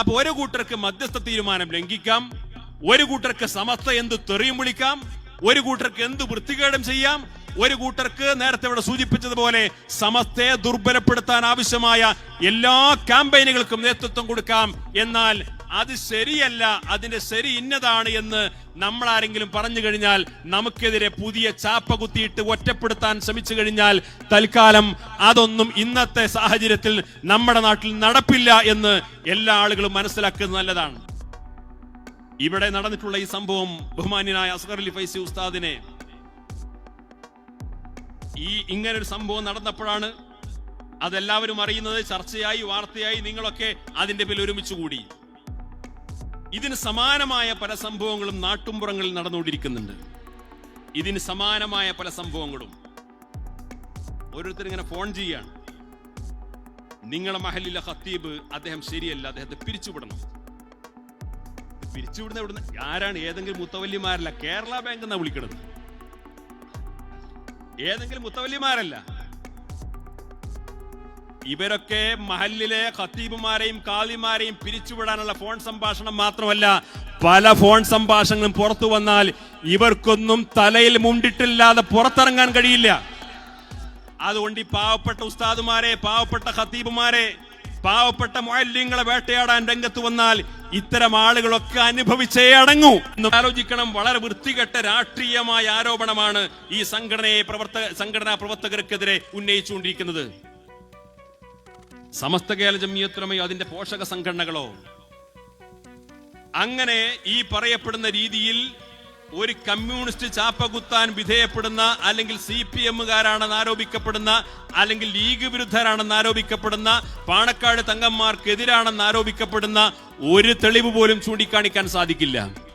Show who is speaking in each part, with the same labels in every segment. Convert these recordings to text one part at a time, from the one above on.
Speaker 1: അപ്പൊ ഒരു കൂട്ടർക്ക് മധ്യസ്ഥ തീരുമാനം ലംഘിക്കാം ഒരു കൂട്ടർക്ക് സമസ്ത എന്ത് തെറിയും വിളിക്കാം ഒരു കൂട്ടർക്ക് എന്ത് വൃത്തികേടും ചെയ്യാം ഒരു കൂട്ടർക്ക് നേരത്തെ ഇവിടെ സൂചിപ്പിച്ചതുപോലെ സമസ്തയെ ദുർബലപ്പെടുത്താൻ ആവശ്യമായ എല്ലാ ക്യാമ്പയിനുകൾക്കും നേതൃത്വം കൊടുക്കാം. എന്നാൽ അത് ശരിയല്ല അതിന്റെ ശരി ഇന്നതാണ് എന്ന് നമ്മൾ ആരെങ്കിലും പറഞ്ഞു കഴിഞ്ഞാൽ നമുക്കെതിരെ പുതിയ ചാപ്പ കുത്തിയിട്ട് ഒറ്റപ്പെടുത്താൻ ശ്രമിച്ചു കഴിഞ്ഞാൽ തൽക്കാലം അതൊന്നും ഇന്നത്തെ സാഹചര്യത്തിൽ നമ്മുടെ നാട്ടിൽ നടപ്പില്ല എന്ന് എല്ലാ ആളുകളും മനസ്സിലാക്കുന്നത് നല്ലതാണ്. ഇവിടെ നടന്നിട്ടുള്ള ഈ സംഭവം ബഹുമാന്യനായ അസ്ഹർ അലി ഫൈസി ഉസ്താദിനെ ഈ ഇങ്ങനൊരു സംഭവം നടന്നപ്പോഴാണ് അതെല്ലാവരും അറിയുന്നത് ചർച്ചയായി വാർത്തയായി നിങ്ങളൊക്കെ അതിന്റെ പേരിൽ ഒരുമിച്ച് കൂടി. ഇതിന് സമാനമായ പല സംഭവങ്ങളും നാട്ടുംപുറങ്ങളിൽ നടന്നുകൊണ്ടിരിക്കുന്നുണ്ട്. ഇതിന് സമാനമായ പല സംഭവങ്ങളും. ഓരോരുത്തർ ഇങ്ങനെ ഫോൺ ചെയ്യാണ്. നിങ്ങളെ മഹലിലെ ഹത്തീബ് അദ്ദേഹം ശരിയല്ല അദ്ദേഹത്തെ പിരിച്ചുവിടണം. പിരിച്ചുവിടുന്ന ഇവിടുന്ന് ആരാണ്? ഏതെങ്കിലും മുത്തവല്ലിമാരല്ല. കേരള ബാങ്ക് എന്നാ വിളിക്കണത്. ഏതെങ്കിലും മുത്തവല്ലിമാരല്ല. ഇവരൊക്കെ മഹല്ലിലെ ഖത്തീബുമാരെയും കാളിമാരെയും പിരിച്ചുവിടാനുള്ള ഫോൺ സംഭാഷണം മാത്രമല്ല പല ഫോൺ സംഭാഷണങ്ങളും പുറത്തു വന്നാൽ ഇവർക്കൊന്നും തലയിൽ മുണ്ടിട്ടില്ലാതെ പുറത്തിറങ്ങാൻ കഴിയില്ല. അതുകൊണ്ട് ഈ പാവപ്പെട്ട ഉസ്താദുമാരെ പാവപ്പെട്ട ഖത്തീബുമാരെ പാവപ്പെട്ട മൊയല്യങ്ങളെ വേട്ടയാടാൻ രംഗത്ത് വന്നാൽ ഇത്തരം ആളുകളൊക്കെ അനുഭവിച്ചേ അടങ്ങൂ. ആലോചിക്കണം വളരെ വൃത്തികെട്ട രാഷ്ട്രീയമായ ആരോപണമാണ് ഈ സംഘടനയെ പ്രവർത്തക സംഘടനാ പ്രവർത്തകർക്കെതിരെ ഉന്നയിച്ചുകൊണ്ടിരിക്കുന്നത്. സമസ്ത കേരള ജമിയത്തുലമയോ അതിന്റെ പോഷക സംഘടനകളോ. അങ്ങനെ ഈ പറയപ്പെടുന്ന രീതിയിൽ ഒരു കമ്മ്യൂണിസ്റ്റ് ചാപ്പകുത്താൻ വിധേയപ്പെടുന്ന അല്ലെങ്കിൽ സി പി എമ്മുകാരാണെന്ന് ആരോപിക്കപ്പെടുന്ന അല്ലെങ്കിൽ ലീഗ് വിരുദ്ധരാണെന്ന് ആരോപിക്കപ്പെടുന്ന പാണക്കാട് തങ്ങന്മാർക്കെതിരാണെന്ന് ആരോപിക്കപ്പെടുന്ന ഒരു തെളിവ് പോലും ചൂണ്ടിക്കാണിക്കാൻ സാധിക്കില്ല.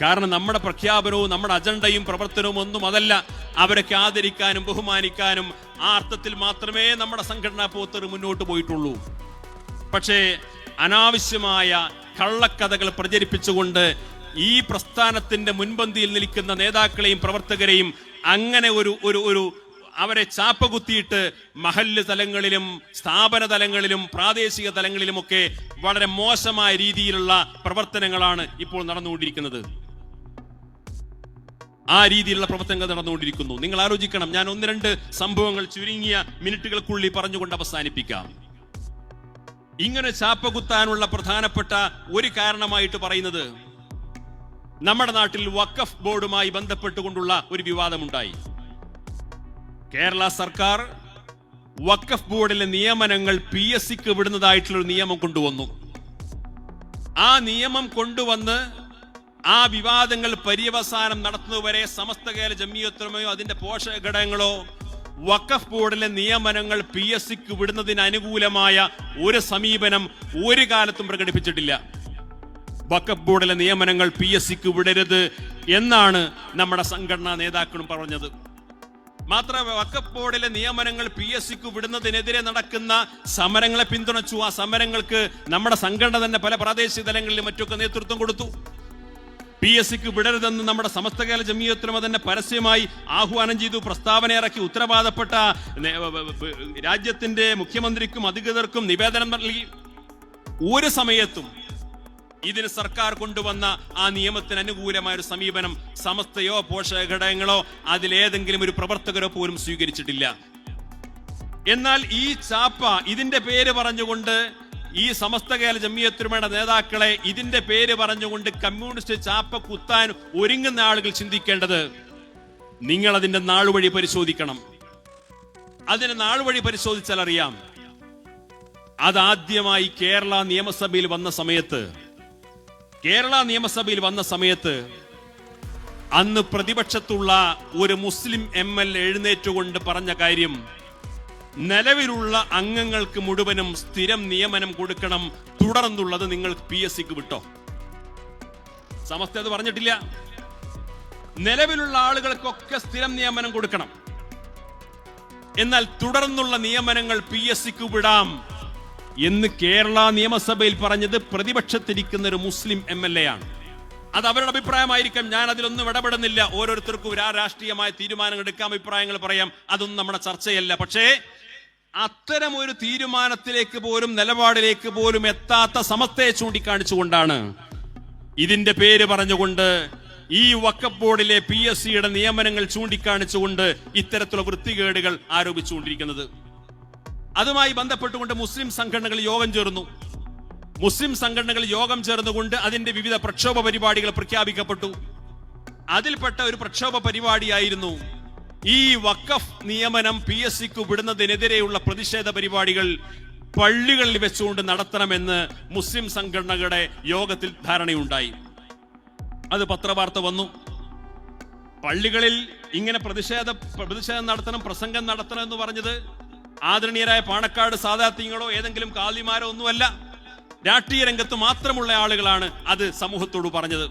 Speaker 1: കാരണം നമ്മുടെ പ്രഖ്യാപനവും നമ്മുടെ അജണ്ടയും പ്രവർത്തനവും ഒന്നും അതല്ല. അവരൊക്കെ ആദരിക്കാനും ബഹുമാനിക്കാനും ആ അർത്ഥത്തിൽ മാത്രമേ നമ്മുടെ സംഘടനാ പോത്തർ മുന്നോട്ട് പോയിട്ടുള്ളൂ. പക്ഷേ അനാവശ്യമായ കള്ളക്കഥകൾ പ്രചരിപ്പിച്ചുകൊണ്ട് ഈ പ്രസ്ഥാനത്തിന്റെ മുൻപന്തിയിൽ നിൽക്കുന്ന നേതാക്കളെയും പ്രവർത്തകരെയും അങ്ങനെ ഒരു ഒരു ഒരു അവരെ ചാപ്പകുത്തിയിട്ട് മഹല്ല് തലങ്ങളിലും സ്ഥാപന തലങ്ങളിലും പ്രാദേശിക തലങ്ങളിലുമൊക്കെ വളരെ മോശമായ രീതിയിലുള്ള പ്രവർത്തനങ്ങളാണ് ഇപ്പോൾ നടന്നുകൊണ്ടിരിക്കുന്നത്. ആ രീതിയിലുള്ള പ്രവർത്തനങ്ങൾ നടന്നുകൊണ്ടിരിക്കുന്നു. നിങ്ങൾ ആലോചിക്കണം ഞാൻ ഒന്ന് രണ്ട് സംഭവങ്ങൾ ചുരുങ്ങിയ മിനിറ്റുകൾക്കുള്ളിൽ പറഞ്ഞുകൊണ്ട് അവസാനിപ്പിക്കാം. ഇങ്ങനെ ചാപ്പകുത്താനുള്ള പ്രധാനപ്പെട്ട ഒരു കാരണമായിട്ട് പറയുന്നത് നമ്മുടെ നാട്ടിൽ വക്കഫ് ബോർഡുമായി ബന്ധപ്പെട്ടുകൊണ്ടുള്ള ഒരു വിവാദമുണ്ടായി. കേരള സർക്കാർ വക്കഫ് ബോർഡിലെ നിയമനങ്ങൾ പി എസ് സിക്ക് വിടുന്നതായിട്ടുള്ള ഒരു നിയമം കൊണ്ടുവന്നു. ആ നിയമം കൊണ്ടുവന്ന് ആ വിവാദങ്ങൾ പര്യവസാനം നടത്തുന്നതുവരെ സമസ്ത കേരള ജമിയത്തുലമയോ അതിന്റെ പോഷക ഘടകങ്ങളോ വഖഫ് ബോർഡിലെ നിയമനങ്ങൾ പി എസ് സിക്ക് വിടുന്നതിന് അനുകൂലമായ ഒരു സമീപനം ഒരു കാലത്തും പ്രകടിപ്പിച്ചിട്ടില്ല. വഖഫ് ബോർഡിലെ നിയമനങ്ങൾ പി എസ് സിക്ക് വിടരുത് എന്നാണ് നമ്മുടെ സംഘടനാ നേതാക്കളും പറഞ്ഞത്. മാത്രമേ വഖഫ് ബോർഡിലെ നിയമനങ്ങൾ പി എസ് സിക്ക് വിടുന്നതിനെതിരെ നടക്കുന്ന സമരങ്ങളെ പിന്തുണച്ചു. ആ സമരങ്ങൾക്ക് നമ്മുടെ സംഘടന തന്നെ പല പ്രാദേശിക തലങ്ങളിലും മറ്റൊക്കെ നേതൃത്വം കൊടുത്തു. പി എസ് സിക്ക് വിടരുതെന്ന് നമ്മുടെ സമസ്ത കേരള ജമിയത്തുലമ തന്നെ പരസ്യമായി ആഹ്വാനം ചെയ്തു പ്രസ്താവന ഇറക്കി ഉത്തരവാദപ്പെട്ട രാജ്യത്തിന്റെ മുഖ്യമന്ത്രിക്കും അധികൃതർക്കും നിവേദനം നൽകി. ഒരു സമയത്തും ഇതിന് സർക്കാർ കൊണ്ടുവന്ന ആ നിയമത്തിന് അനുകൂലമായ ഒരു സമീപനം സമസ്തയോ പോഷക ഘടകങ്ങളോ അതിലേതെങ്കിലും ഒരു പ്രവർത്തകരോ പോലും സ്വീകരിച്ചിട്ടില്ല. എന്നാൽ ഈ ചാപ്പ ഇതിന്റെ പേര് പറഞ്ഞുകൊണ്ട് ഈ സമസ്ത കേരള ജമ്മിയത്തുമയുടെ നേതാക്കളെ ഇതിന്റെ പേര് പറഞ്ഞുകൊണ്ട് കമ്മ്യൂണിസ്റ്റ് ചാപ്പ കുത്താൻ ഒരുങ്ങുന്ന ആളുകൾ ചിന്തിക്കേണ്ടത് നിങ്ങൾ അതിന്റെ നാളുവഴി പരിശോധിക്കണം. അതിന്റെ നാളുവഴി പരിശോധിച്ചാൽ അറിയാം. അതാദ്യമായി കേരള നിയമസഭയിൽ വന്ന സമയത്ത് കേരള നിയമസഭയിൽ വന്ന സമയത്ത് അന്ന് പ്രതിപക്ഷത്തുള്ള ഒരു മുസ്ലിം എം എൽ എഴുന്നേറ്റുകൊണ്ട് പറഞ്ഞ കാര്യം നിലവിലുള്ള അംഗങ്ങൾക്ക് മുഴുവനും സ്ഥിരം നിയമനം കൊടുക്കണം തുടർന്നുള്ളത് നിങ്ങൾ പി എസ് സിക്ക് വിട്ടോ? സമസ്ത അത് പറഞ്ഞിട്ടില്ല. നിലവിലുള്ള ആളുകൾക്കൊക്കെ സ്ഥിരം നിയമനം കൊടുക്കണം. എന്നാൽ തുടർന്നുള്ള നിയമനങ്ങൾ പി എസ് സിക്ക് വിടാം എന്ന് കേരള നിയമസഭയിൽ പറഞ്ഞത് പ്രതിപക്ഷത്തിരിക്കുന്ന ഒരു മുസ്ലിം എം എൽ എ ആണ്. അത് അവരുടെ അഭിപ്രായമായിരിക്കും. ഞാൻ അതിലൊന്നും ഇടപെടുന്നില്ല. ഓരോരുത്തർക്കും രാഷ്ട്രീയമായ തീരുമാനങ്ങൾ എടുക്കാം അഭിപ്രായങ്ങൾ പറയാം. അതൊന്നും നമ്മുടെ ചർച്ചയല്ല. പക്ഷേ അത്തരം ഒരു തീരുമാനത്തിലേക്ക് പോലും നിലപാടിലേക്ക് പോലും എത്താത്ത സമസ്തയെ ചൂണ്ടിക്കാണിച്ചുകൊണ്ടാണ് ഇതിന്റെ പേര് പറഞ്ഞുകൊണ്ട് ഈ വക്കപ്പ് ബോർഡിലെ പി എസ് സിയുടെ നിയമനങ്ങൾ ചൂണ്ടിക്കാണിച്ചുകൊണ്ട് ഇത്തരത്തിലുള്ള വൃത്തികേടുകൾ ആരോപിച്ചുകൊണ്ടിരിക്കുന്നത്. അതുമായി ബന്ധപ്പെട്ടുകൊണ്ട് മുസ്ലിം സംഘടനകൾ യോഗം ചേർന്നു. മുസ്ലിം സംഘടനകൾ യോഗം ചേർന്നുകൊണ്ട് അതിന്റെ വിവിധ പ്രക്ഷോഭ പരിപാടികൾ പ്രഖ്യാപിക്കപ്പെട്ടു. അതിൽപ്പെട്ട ഒരു പ്രക്ഷോഭ പരിപാടിയായിരുന്നു ഈ വഖഫ് നിയമനം പി എസ് സിക്ക് വിടുന്നതിനെതിരെയുള്ള പ്രതിഷേധ പരിപാടികൾ പള്ളികളിൽ വെച്ചുകൊണ്ട് നടത്തണമെന്ന് മുസ്ലിം സംഘടനകളുടെ യോഗത്തിൽ ധാരണയുണ്ടായി. അത് പത്രവാർത്ത വന്നു. പള്ളികളിൽ ഇങ്ങനെ പ്രതിഷേധ പ്രതിഷേധം നടത്തണം പ്രസംഗം നടത്തണം എന്ന് പറഞ്ഞത് ആദരണീയരായ പാണക്കാട് സാധാത്യങ്ങളോ ഏതെങ്കിലും കാലിമാരോ ഒന്നുമല്ല. രാഷ്ട്രീയ രംഗത്ത് മാത്രമുള്ള ആളുകളാണ് അത് സമൂഹത്തോട് പറഞ്ഞത്.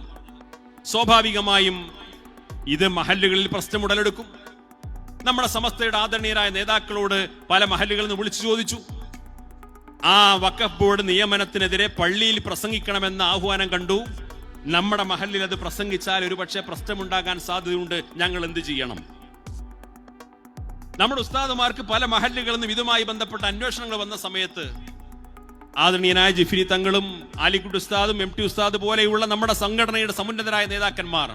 Speaker 1: സ്വാഭാവികമായും ഇത് മഹല്ലുകളിൽ പ്രശ്നം ഉടലെടുക്കും നമ്മുടെ സമസ്തയുടെ ആദരണീയരായ നേതാക്കളോട് പല മഹലുകളിൽ നിന്ന് വിളിച്ചു ചോദിച്ചു. ആ വഖഫ് ബോർഡ് നിയമനത്തിനെതിരെ പള്ളിയിൽ പ്രസംഗിക്കണമെന്ന ആഹ്വാനം കണ്ടു. നമ്മുടെ മഹലിൽ അത് പ്രസംഗിച്ചാൽ ഒരുപക്ഷെ പ്രശ്നമുണ്ടാകാൻ സാധ്യതയുണ്ട്. ഞങ്ങൾ എന്ത് ചെയ്യണം? നമ്മുടെ ഉസ്താദുമാർക്ക് പല മഹലുകളിൽ നിന്നും ഇതുമായി ബന്ധപ്പെട്ട അന്വേഷണങ്ങൾ വന്ന സമയത്ത് ആദരണീയനായ ജിഫിരി തങ്ങളും ആലിക്കുട്ടി ഉസ്താദും എം ടി ഉസ്താദ് പോലെയുള്ള നമ്മുടെ സംഘടനയുടെ സമുന്നതരായ നേതാക്കന്മാർ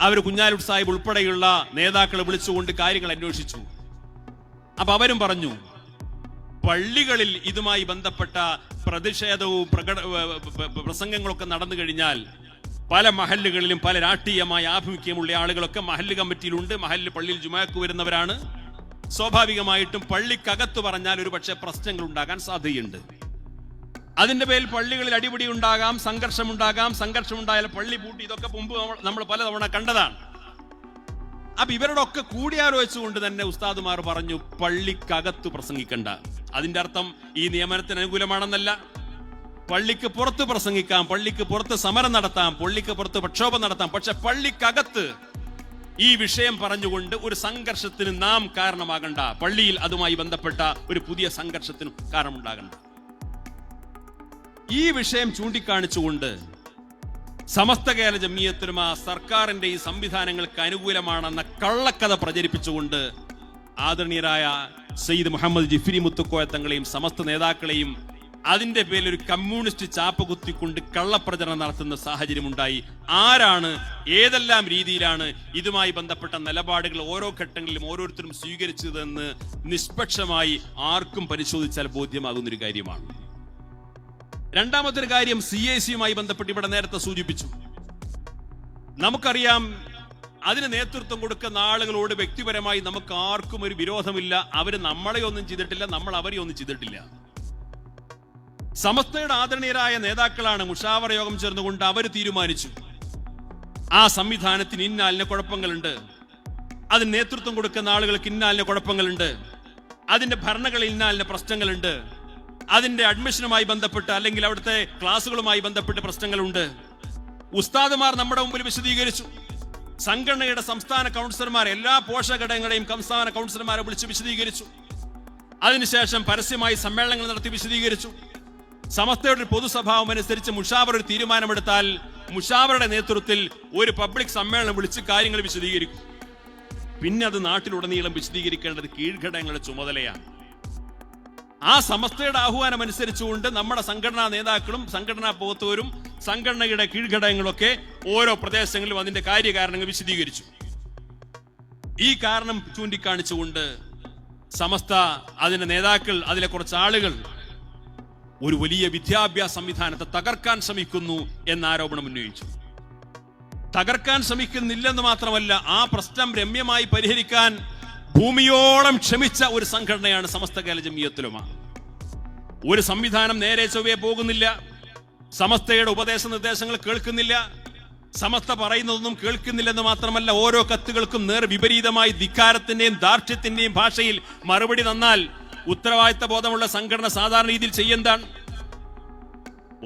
Speaker 1: അവർ കുഞ്ഞാലുട്ട് സാഹിബ് ഉൾപ്പെടെയുള്ള നേതാക്കളെ വിളിച്ചുകൊണ്ട് കാര്യങ്ങൾ അന്വേഷിച്ചു. അപ്പൊ അവരും പറഞ്ഞു പള്ളികളിൽ ഇതുമായി ബന്ധപ്പെട്ട പ്രതിഷേധവും പ്രകട പ്രസംഗങ്ങളൊക്കെ നടന്നു കഴിഞ്ഞാൽ പല മഹല്ലുകളിലും പല രാഷ്ട്രീയമായ ആഭിമുഖ്യമുള്ള ആളുകളൊക്കെ മഹല്ല് കമ്മിറ്റിയിലുണ്ട്. മഹല്ല് പള്ളിയിൽ ജുമാക്ക് വരുന്നവരാണ്. സ്വാഭാവികമായിട്ടും പള്ളിക്കകത്ത് പറഞ്ഞാൽ ഒരു പക്ഷേ പ്രശ്നങ്ങൾ ഉണ്ടാകാൻ സാധ്യതയുണ്ട്. അതിന്റെ പേരിൽ പള്ളികളിൽ അടിപിടി ഉണ്ടാകാം സംഘർഷം ഉണ്ടാകാം സംഘർഷം ഉണ്ടായാൽ പള്ളി പൂട്ടി. ഇതൊക്കെ മുമ്പ് നമ്മൾ പലതവണ കണ്ടതാണ്. അപ്പൊ ഇവരുടെ ഒക്കെ കൂടിയാലോചിച്ചുകൊണ്ട് തന്നെ ഉസ്താദുമാർ പറഞ്ഞു പള്ളിക്കകത്ത് പ്രസംഗിക്കണ്ട. അതിന്റെ അർത്ഥം ഈ നിയമനത്തിന് അനുകൂലമാണെന്നല്ല. പള്ളിക്ക് പുറത്ത് പ്രസംഗിക്കാം പള്ളിക്ക് പുറത്ത് സമരം നടത്താം പള്ളിക്ക് പുറത്ത് പ്രക്ഷോഭം നടത്താം. പക്ഷെ പള്ളിക്കകത്ത് ഈ വിഷയം പറഞ്ഞുകൊണ്ട് ഒരു സംഘർഷത്തിന് നാം കാരണമാകണ്ട പള്ളിയിൽ അതുമായി ബന്ധപ്പെട്ട ഒരു പുതിയ സംഘർഷത്തിന് കാരണമുണ്ടാകണ്ട. ഈ വിഷയം ചൂണ്ടിക്കാണിച്ചുകൊണ്ട് സമസ്ത കേരള ജമിയത്തിനും ആ സർക്കാരിന്റെ ഈ സംവിധാനങ്ങൾക്ക് അനുകൂലമാണെന്ന കള്ളക്കഥ പ്രചരിപ്പിച്ചുകൊണ്ട് ആദരണീയരായ സയ്യിദ് മുഹമ്മദ് ജിഫിരി മുത്തുക്കോയത്തങ്ങളെയും സമസ്ത നേതാക്കളെയും അതിന്റെ പേരിൽ ഒരു കമ്മ്യൂണിസ്റ്റ് ചാപ്പ് കുത്തിക്കൊണ്ട് കള്ളപ്രചരണം നടത്തുന്ന സാഹചര്യമുണ്ടായി. ആരാണ് ഏതെല്ലാം രീതിയിലാണ് ഇതുമായി ബന്ധപ്പെട്ട നിലപാടുകൾ ഓരോ ഘട്ടങ്ങളിലും ഓരോരുത്തരും സ്വീകരിച്ചതെന്ന് നിഷ്പക്ഷമായി ആർക്കും പരിശോധിച്ചാൽ ബോധ്യമാകുന്ന ഒരു കാര്യമാണ്. രണ്ടാമത്തെ കാര്യം സി എ സിയുമായി ബന്ധപ്പെട്ട് ഇവിടെ നേരത്തെ സൂചിപ്പിച്ചു. നമുക്കറിയാം അതിന് നേതൃത്വം കൊടുക്കുന്ന ആളുകളോട് വ്യക്തിപരമായി നമുക്ക് ആർക്കും ഒരു വിരോധമില്ല. അവർ നമ്മളെ ഒന്നും ചെയ്തിട്ടില്ല നമ്മൾ അവരെ ഒന്നും ചെയ്തിട്ടില്ല. സമസ്തയുടെ ആദരണീയരായ നേതാക്കളാണ് മുഷാവറ യോഗം ചേർന്നുകൊണ്ട് അവർ തീരുമാനിച്ചു. ആ സംവിധാനത്തിന് ഇന്നാലിന് കുഴപ്പങ്ങളുണ്ട്. അതിന് നേതൃത്വം കൊടുക്കുന്ന ആളുകൾക്ക് ഇന്നാലിന് കുഴപ്പങ്ങളുണ്ട്. അതിന്റെ ഭരണകളിൽ ഇന്നാലിന് പ്രശ്നങ്ങളുണ്ട്. അതിന്റെ അഡ്മിഷനുമായി ബന്ധപ്പെട്ട് അല്ലെങ്കിൽ അവിടുത്തെ ക്ലാസ്സുകളുമായി ബന്ധപ്പെട്ട് പ്രശ്നങ്ങളുണ്ട്. ഉസ്താദുമാർ നമ്മുടെ മുമ്പിൽ വിശദീകരിച്ചു. സംഘടനയുടെ സംസ്ഥാന കൗൺസിലർമാർ എല്ലാ പോഷകഘടകങ്ങളെയും സംസ്ഥാന കൗൺസിലർമാരെ വിളിച്ച് വിശദീകരിച്ചു. അതിനുശേഷം പരസ്യമായി സമ്മേളനങ്ങൾ നടത്തി വിശദീകരിച്ചു. സമസ്തയുടെ ഒരു പൊതുസ്വഭാവം അനുസരിച്ച് മുഷാവർ ഒരു തീരുമാനമെടുത്താൽ മുഷാവറുടെ നേതൃത്വത്തിൽ ഒരു പബ്ലിക് സമ്മേളനം വിളിച്ച് കാര്യങ്ങൾ വിശദീകരിക്കും. പിന്നെ അത് നാട്ടിലുടനീളം വിശദീകരിക്കേണ്ടത് കീഴ്ഘടകങ്ങളുടെ ചുമതലയാണ്. ആ സമസ്തയുടെ ആഹ്വാനം അനുസരിച്ചുകൊണ്ട് നമ്മുടെ സംഘടനാ നേതാക്കളും സംഘടനാ പോകത്തവരും സംഘടനയുടെ കീഴ്ഘടകങ്ങളൊക്കെ ഓരോ പ്രദേശങ്ങളിലും അതിന്റെ കാര്യകാരണങ്ങൾ വിശദീകരിച്ചു. ഈ കാരണം ചൂണ്ടിക്കാണിച്ചുകൊണ്ട് സമസ്ത അതിന്റെ നേതാക്കൾ അതിലെ കുറച്ച് ആളുകൾ ഒരു വലിയ വിദ്യാഭ്യാസ സംവിധാനത്തെ തകർക്കാൻ ശ്രമിക്കുന്നു എന്ന ആരോപണം ഉന്നയിച്ചു. തകർക്കാൻ ശ്രമിക്കുന്നില്ലെന്ന് മാത്രമല്ല ആ പ്രശ്നം രമ്യമായി പരിഹരിക്കാൻ ഭൂമിയോളം ക്ഷമിച്ച ഒരു സംഘടനയാണ് സമസ്ത കേരള ജമിയത്തുലുമ. ഒരു സംവിധാനം നേരെ ചൊവ്വേ പോകുന്നില്ല. സമസ്തയുടെ ഉപദേശ നിർദ്ദേശങ്ങൾ കേൾക്കുന്നില്ല. സമസ്ത പറയുന്നതൊന്നും കേൾക്കുന്നില്ലെന്ന് മാത്രമല്ല ഓരോ കത്തുകൾക്കും നേർ വിപരീതമായി ധിക്കാരത്തിന്റെയും ദാർഢ്യത്തിന്റെയും ഭാഷയിൽ മറുപടി തന്നാൽ ഉത്തരവാദിത്ത ബോധമുള്ള സംഘടന സാധാരണ രീതിയിൽ ചെയ്യെന്താണ്?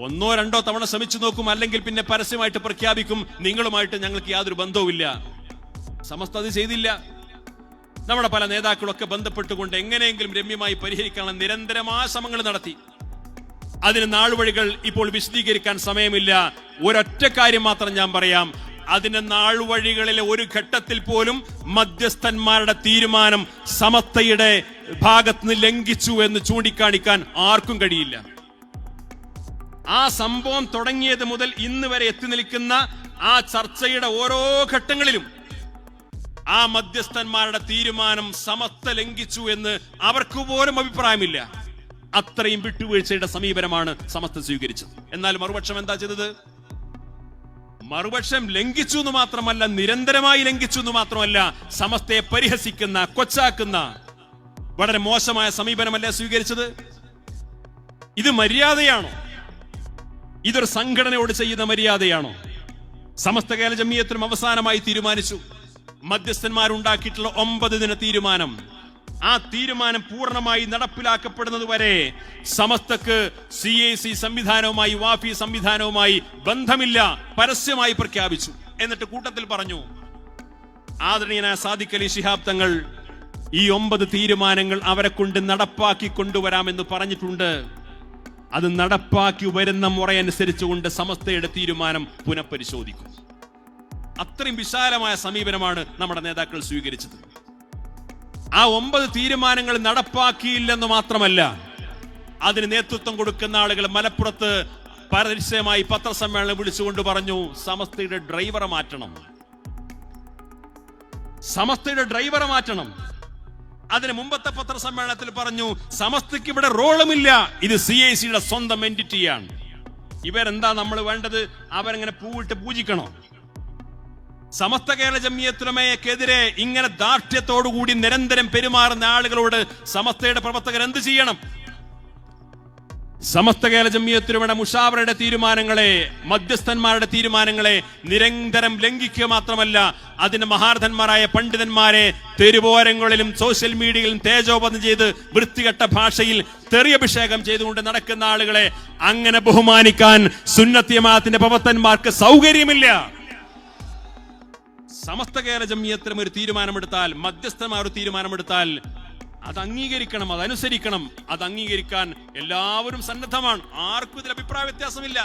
Speaker 1: ഒന്നോ രണ്ടോ തവണ ശ്രമിച്ചു നോക്കും അല്ലെങ്കിൽ പിന്നെ പരസ്യമായിട്ട് പ്രഖ്യാപിക്കും നിങ്ങളുമായിട്ട് ഞങ്ങൾക്ക് യാതൊരു ബന്ധവുമില്ല. സമസ്ത അത് ചെയ്തില്ല. നമ്മുടെ പല നേതാക്കളൊക്കെ ബന്ധപ്പെട്ടുകൊണ്ട് എങ്ങനെയെങ്കിലും രമ്യമായി പരിഹരിക്കാനുള്ള നിരന്തരമായ ശ്രമങ്ങൾ നടത്തി. അതിന് നാൾവഴികൾ ഇപ്പോൾ വിശദീകരിക്കാൻ സമയമില്ല. ഒരൊറ്റ കാര്യം മാത്രം ഞാൻ പറയാം. അതിന്റെ നാൾവഴികളിലെ ഒരു ഘട്ടത്തിൽ പോലും മധ്യസ്ഥന്മാരുടെ തീരുമാനം സമത്തയുടെ ഭാഗത്ത് നിന്ന് ലംഘിച്ചു എന്ന് ചൂണ്ടിക്കാണിക്കാൻ ആർക്കും കഴിയില്ല. ആ സംഭവം തുടങ്ങിയത് മുതൽ ഇന്ന് വരെ എത്തി നിൽക്കുന്ന ആ ചർച്ചയുടെ ഓരോ ഘട്ടങ്ങളിലും ആ മധ്യസ്ഥന്മാരുടെ തീരുമാനം സമസ്ത ലംഘിച്ചു എന്ന് അവർക്ക് പോലും അഭിപ്രായമില്ല. അത്രയും വിട്ടുവീഴ്ചയുടെ സമീപനമാണ് സമസ്ത സ്വീകരിച്ചത്. എന്നാൽ മറുപക്ഷം എന്താ ചെയ്തത്? മറുപക്ഷം ലംഘിച്ചു എന്ന് മാത്രമല്ല നിരന്തരമായി ലംഘിച്ചു എന്ന് മാത്രമല്ല സമസ്തയെ പരിഹസിക്കുന്ന കൊച്ചാക്കുന്ന വളരെ മോശമായ സമീപനമല്ലേ സ്വീകരിച്ചത്? ഇത് മര്യാദയാണോ? ഇതൊരു സംഘടനയോട് ചെയ്യുന്ന മര്യാദയാണോ? സമസ്ത കേരള ജമിയത്തിനും അവസാനമായി തീരുമാനിച്ചു. മധ്യസ്ഥന്മാരുണ്ടാക്കിയിട്ടുള്ള ഒമ്പത് ദിന തീരുമാനം. ആ തീരുമാനം പൂർണമായി നടപ്പിലാക്കപ്പെടുന്നത് വരെ സമസ്തക്ക് സി എ സി സംവിധാനവുമായി വാഫി സംവിധാനവുമായി ബന്ധമില്ല പരസ്യമായി പ്രഖ്യാപിച്ചു. എന്നിട്ട് കൂട്ടത്തിൽ പറഞ്ഞു ആദരണീയനായ സാദിഖ് അലി ശിഹാബ് തങ്ങൾ ഈ ഒമ്പത് തീരുമാനങ്ങൾ അവരെ കൊണ്ട് നടപ്പാക്കി കൊണ്ടുവരാമെന്ന് പറഞ്ഞിട്ടുണ്ട്. അത് നടപ്പാക്കി വരുന്ന മുറയനുസരിച്ചുകൊണ്ട് സമസ്തയുടെ തീരുമാനം പുനഃപരിശോധിക്കും. അത്രയും വിശാലമായ സമീപനമാണ് നമ്മുടെ നേതാക്കൾ സ്വീകരിച്ചത്. ആ ഒമ്പത് തീരുമാനങ്ങൾ നടപ്പാക്കിയില്ലെന്ന് മാത്രമല്ല അതിന് നേതൃത്വം കൊടുക്കുന്ന ആളുകൾ മലപ്പുറത്ത് പരസ്യമായി പത്രസമ്മേളനം വിളിച്ചുകൊണ്ട് പറഞ്ഞു സമസ്തയുടെ ഡ്രൈവറെ മാറ്റണം. സമസ്തയുടെ ഡ്രൈവറെ മാറ്റണം. അതിന് മുമ്പത്തെ പത്രസമ്മേളനത്തിൽ പറഞ്ഞു സമസ്തയ്ക്ക് ഇവിടെ റോളുമില്ല. ഇത് സി ഐ സിയുടെ സ്വന്തം എന്റിറ്റിയാണ് ഇവരെന്താ നമ്മൾ വേണ്ടത്? അവരെങ്ങനെ പൂവിട്ട് പൂജിക്കണോ? സമസ്ത കേരള ജമ്മിയത്തുലമയക്കെതിരെ ഇങ്ങനെ ദാർഢ്യത്തോടുകൂടി നിരന്തരം പെരുമാറുന്ന ആളുകളോട് സമസ്തയുടെ പ്രവർത്തകർ എന്ത് ചെയ്യണം? സമസ്ത കേരള ജമ്മിയത്തുലമയുടെ മുഷാവറയുടെ തീരുമാനങ്ങളെ മധ്യസ്ഥന്മാരുടെ തീരുമാനങ്ങളെ നിരന്തരം ലംഘിക്കുക മാത്രമല്ല അതിന് മഹാർഥന്മാരായ പണ്ഡിതന്മാരെ തെരുവോരങ്ങളിലും സോഷ്യൽ മീഡിയയിലും തേജോപതം ചെയ്ത് വൃത്തികെട്ട ഭാഷയിൽ തെറിയഭിഷേകം ചെയ്തുകൊണ്ട് നടക്കുന്ന ആളുകളെ അങ്ങനെ ബഹുമാനിക്കാൻ സുന്നത്തിയമാത്തിന്റെ പ്രവർത്തന്മാർക്ക് സൗകര്യമില്ല. സമസ്ത കേരള ജമിയത്തിലും ഒരു തീരുമാനമെടുത്താൽ മധ്യസ്ഥന്മാർ ഒരു തീരുമാനമെടുത്താൽ അത് അംഗീകരിക്കണം അത് അനുസരിക്കണം അത് അംഗീകരിക്കാൻ എല്ലാവരും സന്നദ്ധമാണ്. ആർക്കും ഇതിൽ അഭിപ്രായ വ്യത്യാസമില്ല.